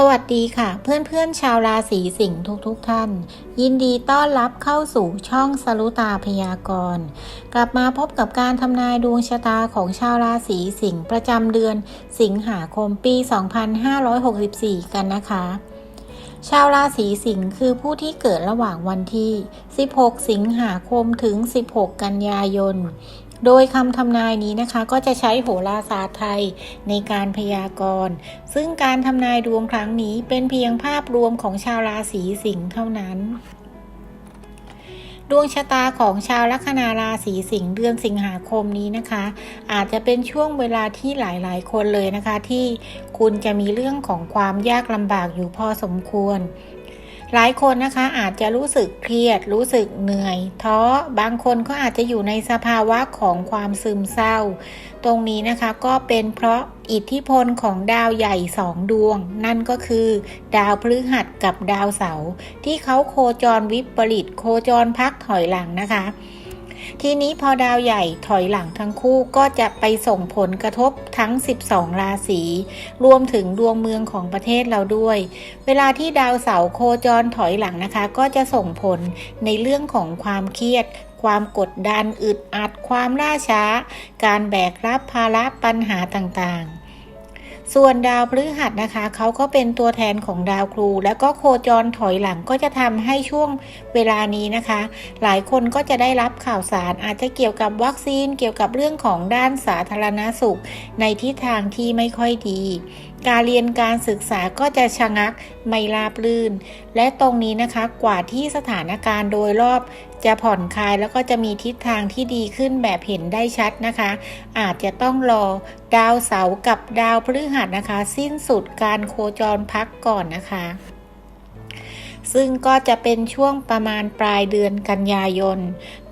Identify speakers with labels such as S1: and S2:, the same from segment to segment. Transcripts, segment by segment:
S1: สวัสดีค่ะ เพื่อนๆชาวราศีสิงห์ทุกๆทท่าน ยินดีต้อนรับเข้าสู่ช่องสรุตาพยากรณ์กลับมาพบกับการทำนายดวงชะตาของชาวราศีสิงห์ประจำเดือนสิงหาคมปี 2564 กันนะคะ ชาวราศีสิงห์คือผู้ที่เกิดระหว่างวันที่ 16 สิงหาคมถึง 16 กันยายน โดยคำทำนายนี้นะคะก็จะใช้โหราศาสตร์ไทยในการพยากรณ์ ซึ่งการทำนายดวงครั้งนี้เป็นเพียงภาพรวมของชาวราศีสิงห์เท่านั้นดวงชะตาของชาวลัคนาราศีสิงห์เดือนสิงหาคมนี้นะคะ อาจจะเป็นช่วงเวลาที่หลายๆ คนเลยนะคะ ที่คุณจะมีเรื่องของความยากลำบากอยู่พอสมควร หลายคนนะคะอาจจะรู้สึกเครียด รู้สึกเหนื่อยท้อบางคนก็อาจจะอยู่ในสภาวะของความซึมเศร้า ตรงนี้นะคะก็เป็นเพราะอิทธิพลของดาวใหญ่สองดวง นั่นก็คือ ดาวพฤหัสกับดาวเสาร์ที่เขาโคจรวิปริตโคจรพักถอยหลังนะคะ ทีนี้พอดาวใหญ่ถอยหลังทั้งคู่ก็จะไปส่งผลกระทบทั้ง 12 ราศี รวมถึงดวงเมืองของประเทศเราด้วย เวลาที่ดาวเสาร์โคจรถอยหลังนะคะ ก็จะส่งผลในเรื่องของความเครียดความกดดันอึดอัดความล่าช้า การแบกรับภาระปัญหาต่างๆ ส่วนดาวพฤหัสนะคะ เขาก็เป็นตัวแทนของดาวครู แล้วก็โคจรถอยหลังก็จะทำให้ช่วงเวลานี้นะคะ หลายคนก็จะได้รับข่าวสารอาจจะเกี่ยวกับวัคซีนเกี่ยวกับเรื่องของด้านสาธารณาสุข ในทิศทางที่ไม่ค่อยดี การเรียนการศึกษาก็จะชะงักไม่ราบลื่น และตรงนี้นะคะกว่าที่สถานการณ์โดยรอบจะผ่อนคลายแล้วก็จะมีทิศทางที่ดีขึ้นแบบเห็นได้ชัดนะคะ อาจจะต้องรอดาวเสาร์กับดาวพฤหัสนะคะ สิ้นสุดการโคจรพักก่อนนะคะ ซึ่งก็จะเป็นช่วงประมาณปลายเดือนกันยายน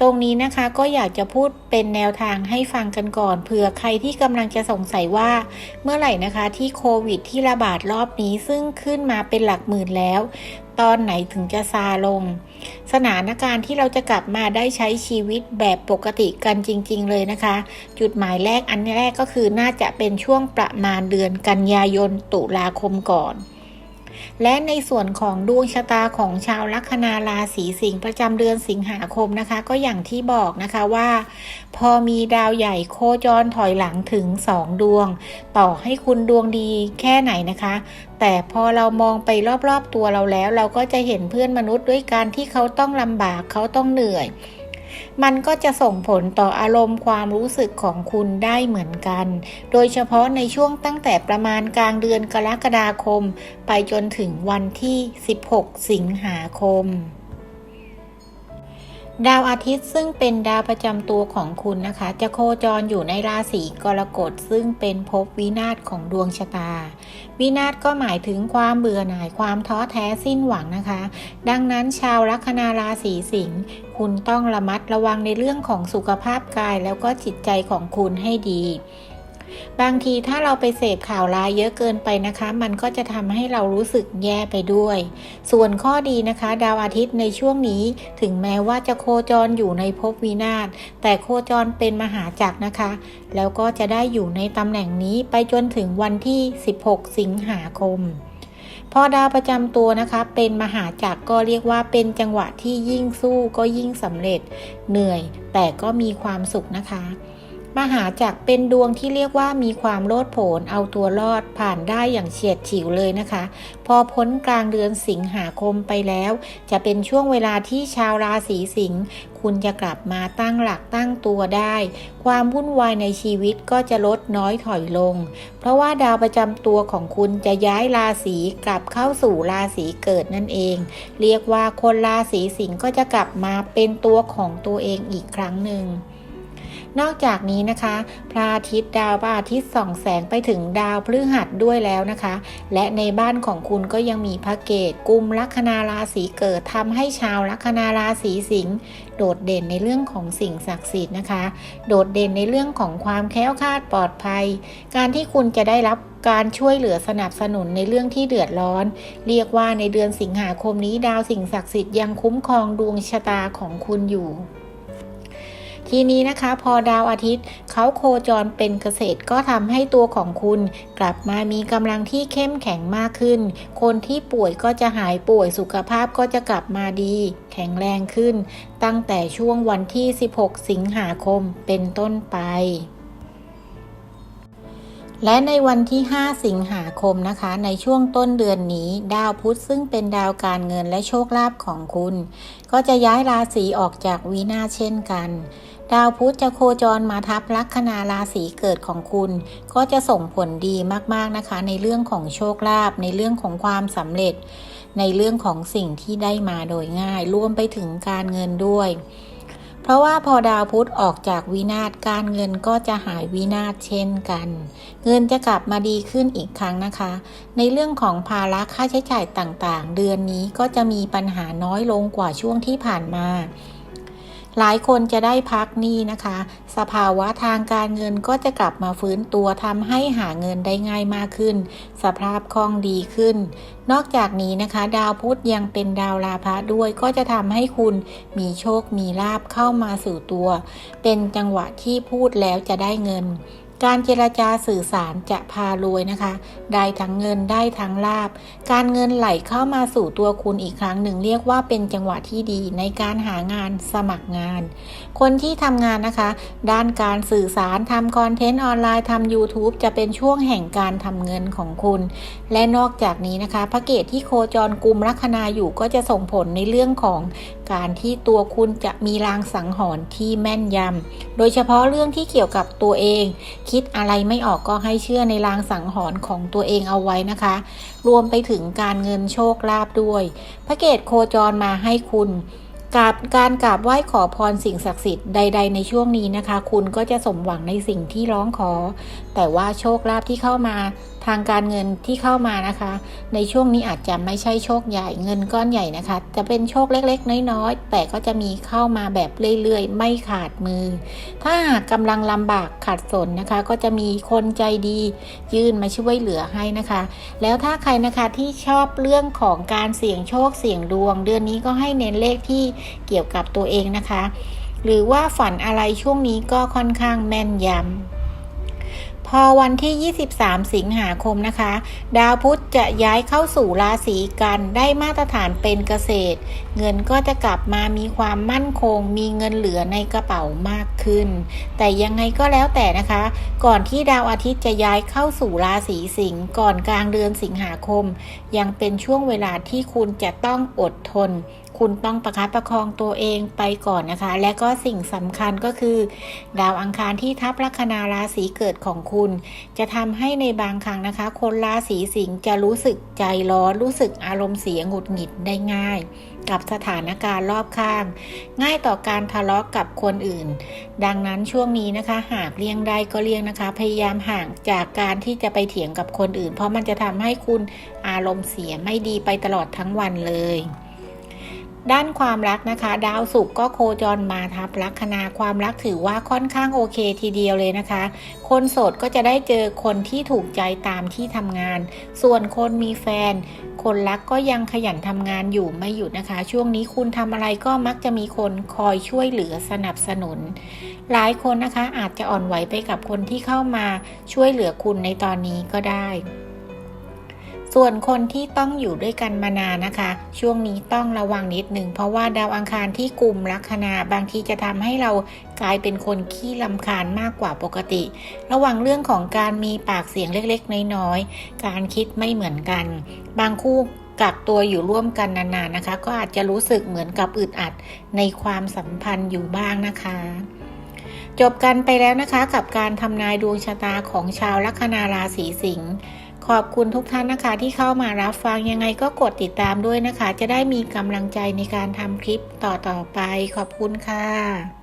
S1: ตรงนี้นะคะก็อยากจะพูดเป็นแนวทางให้ฟังกันก่อนเผื่อใครที่กำลังจะสงสัยว่า เมื่อไหร่นะคะที่โควิดที่ระบาดรอบนี้ซึ่งขึ้นมาเป็นหลักหมื่นแล้ว ตอนไหนถึงจะซาลง สถานการณ์ที่เราจะกลับมาได้ใช้ชีวิตแบบปกติกันจริง ๆ เลยนะคะ จุดหมายแรกอันแรกก็คือน่าจะเป็นช่วงประมาณเดือนกันยายนตุลาคมก่อน และในส่วนของดวงชะตาของชาวลัคนาราศีสิงห์ประจำเดือนสิงหาคมนะคะ ก็อย่างที่บอกนะคะว่า พอมีดาวใหญ่โคจรถอยหลังถึงสองดวง ต่อให้คุณดวงดีแค่ไหนนะคะ แต่พอเรามองไปรอบๆตัวเราแล้ว เราก็จะเห็นเพื่อนมนุษย์ด้วยการที่เขาต้องลำบากเขาต้องเหนื่อย มันก็จะส่งผลต่ออารมณ์ความรู้สึกของคุณได้เหมือนกัน โดยเฉพาะในช่วงตั้งแต่ประมาณกลางเดือนกรกฎาคม ไปจนถึงวันที่ 16 สิงหาคม ดาวอาทิตย์ซึ่งเป็นดาวประจำตัวของคุณนะคะ จะโคจรอยู่ในราศีกรกฎซึ่งเป็นภพวินาศของดวงชะตา วินาศก็หมายถึงความเบื่อหน่ายความท้อแท้สิ้นหวังนะคะ ดังนั้นชาวลัคนาราศีสิงห์คุณต้องระมัดระวังในเรื่องของสุขภาพกายแล้วก็จิตใจของคุณให้ดี บางทีถ้าเราไปเสพข่าวร้ายเยอะเกินไปนะคะ มันก็จะทำให้เรารู้สึกแย่ไปด้วย ส่วนข้อดีนะคะ ดาวอาทิตย์ในช่วงนี้ ถึงแม้ว่าจะโคจรอยู่ในภพวินาศแต่โคจรเป็นมหาจักรนะคะ แล้วก็จะได้อยู่ในตำแหน่งนี้ไปจนถึงวันที่ 16 สิงหาคมพอดาวประจำตัวนะคะ เป็นมหาจักรก็เรียกว่าเป็นจังหวะที่ยิ่งสู้ก็ยิ่งสำเร็จ เหนื่อยแต่ก็มีความสุขนะคะ มหาจักรเป็นดวงที่เรียกว่ามีความโลดโผนเอาตัวรอดผ่านได้อย่างเฉียดฉิวเลยนะคะ พอพ้นกลางเดือนสิงหาคมไปแล้ว จะเป็นช่วงเวลาที่ชาวราศีสิงห์คุณจะกลับมาตั้งหลักตั้งตัวได้ ความวุ่นวายในชีวิตก็จะลดน้อยถอยลง เพราะว่าดาวประจำตัวของคุณจะย้ายราศีกลับเข้าสู่ราศีเกิดนั่นเอง เรียกว่าคนราศีสิงห์ก็จะกลับมาเป็นตัวของตัวเองอีกครั้งหนึ่ง นอกจากนี้นะคะ พระอาทิตย์ดาวพระอาทิตย์ส่องแสงไปถึงดาวพฤหัสด้วยแล้วนะคะ และในบ้านของคุณก็ยังมีพระเกตกุมลัคนาราศีเกิดทำให้ชาวลัคนาราศีสิงห์โดดเด่นในเรื่องของสิ่งศักดิ์สิทธิ์นะคะ โดดเด่นในเรื่องของความแค้วคาดปลอดภัย การที่คุณจะได้รับการช่วยเหลือสนับสนุนในเรื่องที่เดือดร้อน เรียกว่าในเดือนสิงหาคมนี้ดาวสิ่งศักดิ์สิทธิ์ยังคุ้มครองดวงชะตาของคุณอยู่ ทีนี้นะคะพอดาวอาทิตย์เขาโคจรเป็นเกษตรก็ทำให้ตัวของคุณกลับมามีกำลังที่เข้มแข็งมากขึ้น คนที่ป่วยก็จะหายป่วยสุขภาพก็จะกลับมาดี แข็งแรงขึ้น ตั้งแต่ช่วงวันที่ 16 สิงหาคมเป็นต้นไป และในวันที่ 5 สิงหาคมนะคะ ในช่วงต้นเดือนนี้ ดาวพุธซึ่งเป็นดาวการเงินและโชคลาภของคุณ ก็จะย้ายราศีออกจากวีนาเช่นกัน ดาวพุธจะโคจรมาทับลัคนาราศีเกิดของคุณ ก็จะส่งผลดีมากๆนะคะ ในเรื่องของโชคลาภในเรื่องของความสำเร็จ ในเรื่องของสิ่งที่ได้มาโดยง่ายรวมไปถึงการเงินด้วย เพราะว่าพอดาวพุธออกจากวินาศการเงินก็จะหายวินาศเช่นกัน เงินจะกลับมาดีขึ้นอีกครั้งนะคะ ในเรื่องของภาระค่าใช้จ่ายต่างๆ เดือนนี้ก็จะมีปัญหาน้อยลงกว่าช่วงที่ผ่านมา หลายคนจะได้พักหนี้นะคะ สภาวะทางการเงินก็จะกลับมาฟื้นตัวทำให้หาเงินได้ง่ายมากขึ้น สภาพคล่องดีขึ้น นอกจากนี้นะคะ ดาวพุธยังเป็นดาวลาภะด้วยก็จะทำให้คุณมีโชคมีลาบเข้ามาสู่ตัว เป็นจังหวะที่พูดแล้วจะได้เงิน การเจรจาสื่อสารจะพารวยนะคะ ได้ทั้งเงินได้ทั้งลาบ การเงินไหลเข้ามาสู่ตัวคุณอีกครั้งหนึ่งเรียกว่าเป็นจังหวะที่ดีในการหางานสมัครงาน คนที่ทำงานนะคะ ด้านการสื่อสารทำคอนเทนต์ออนไลน์ทำ YouTube จะเป็นช่วงแห่งการทำเงินของคุณ และนอกจากนี้นะคะ พระเกตที่โคจรกลุ่มลัคนาอยู่ก็จะส่งผลในเรื่องของการที่ตัวคุณจะมีรางสังหรณ์ที่แม่นยำโดยเฉพาะเรื่องที่เกี่ยวกับตัวเองคิดอะไรไม่ออกก็ให้เชื่อในลางสังหรณ์ของตัวเองเอาไว้นะคะ รวมไปถึงการเงินโชคลาภด้วย พระเกตโคจรมาให้คุณกราบการกราบไหว้ขอพรสิ่งศักดิ์สิทธิ์ใด ๆ ในช่วงนี้นะคะ คุณก็จะสมหวังในสิ่งที่ร้องขอ แต่ว่าโชคลาภที่เข้ามา ทางการเงินที่เข้ามานะคะ ในช่วงนี้อาจจะไม่ใช่โชคใหญ่เงินก้อนใหญ่นะคะ จะเป็นโชคเล็กๆ น้อยๆ แต่ก็จะมีเข้ามาแบบเรื่อยๆ ไม่ขาดมือ ถ้ากำลังลำบากขัดสนนะคะ ก็จะมีคนใจดียื่นมาช่วยเหลือให้นะคะ แล้วถ้าใครนะคะที่ชอบเรื่องของการเสี่ยงโชคเสี่ยงดวง เดือนนี้ก็ให้เน้นเลขที่เกี่ยวกับตัวเองนะคะ หรือว่าฝันอะไรช่วงนี้ก็ค่อนข้างแม่นยำ พอวันที่ 23 สิงหาคมนะคะ ดาวพุธจะย้ายเข้าสู่ราศีกันได้มาตรฐานเป็นเกษตร เงินก็จะกลับมามีความมั่นคง มีเงินเหลือในกระเป๋ามากขึ้น แต่ยังไงก็แล้วแต่นะคะ ก่อนที่ดาวอาทิตย์จะย้ายเข้าสู่ราศีสิงห์ก่อนกลางเดือนสิงหาคม ยังเป็นช่วงเวลาที่คุณจะต้องอดทน คุณต้องประคับประคองตัวเองไปก่อนนะคะ และก็สิ่งสำคัญก็คือ ดาวอังคารที่ทับลัคนาราศีเกิดของคุณ จะทำให้ในบางครั้งนะคะ คนราศีสิงห์จะรู้สึกใจร้อนรู้สึกอารมณ์เสียหงุดหงิดได้ง่าย กับสถานการณ์รอบข้าง ง่ายต่อการทะเลาะกับคนอื่น ดังนั้นช่วงนี้นะคะ หากเลี่ยงได้ก็เลี่ยงนะคะ พยายามห่างจากการที่จะไปเถียงกับคนอื่น เพราะมันจะทำให้คุณอารมณ์เสียไม่ดีไปตลอดทั้งวันเลย ด้านความรักนะคะ ดาวศุกร์ก็โคจรมาทับลัคนาความรักถือว่าค่อนข้างโอเคทีเดียวเลยนะคะ คนโสดก็จะได้เจอคนที่ถูกใจตามที่ทำงาน ส่วนคนมีแฟน คนรักก็ยังขยันทำงานอยู่ไม่หยุดนะคะ ช่วงนี้คุณทำอะไรก็มักจะมีคนคอยช่วยเหลือสนับสนุน หลายคนนะคะอาจจะอ่อนไหวไปกับคนที่เข้ามาช่วยเหลือคุณในตอนนี้ก็ได้ ส่วนคนที่ต้องอยู่ด้วยกันมานานนะคะ ช่วงนี้ต้องระวังนิดหนึ่งเพราะว่าดาวอังคารที่กลุ่มลัคนาบางทีจะทำให้เรากลายเป็นคนขี้ลำคาญมากกว่าปกติ ระวังเรื่องของการมีปากเสียงเล็กๆ น้อยๆ การคิดไม่เหมือนกัน บางคู่กักตัวอยู่ร่วมกันนานๆนะคะ ก็อาจจะรู้สึกเหมือนกับอึดอัดในความสัมพันธ์อยู่บ้างนะคะ จบกันไปแล้วนะคะกับการทำนายดวงชะตาของชาวลัคนาราศีสิงห์ ขอบคุณทุกท่านนะคะที่เข้ามารับฟังยังไงก็กดติดตามด้วยนะคะ จะได้มีกำลังใจในการทำคลิปต่อๆไป ขอบคุณค่ะ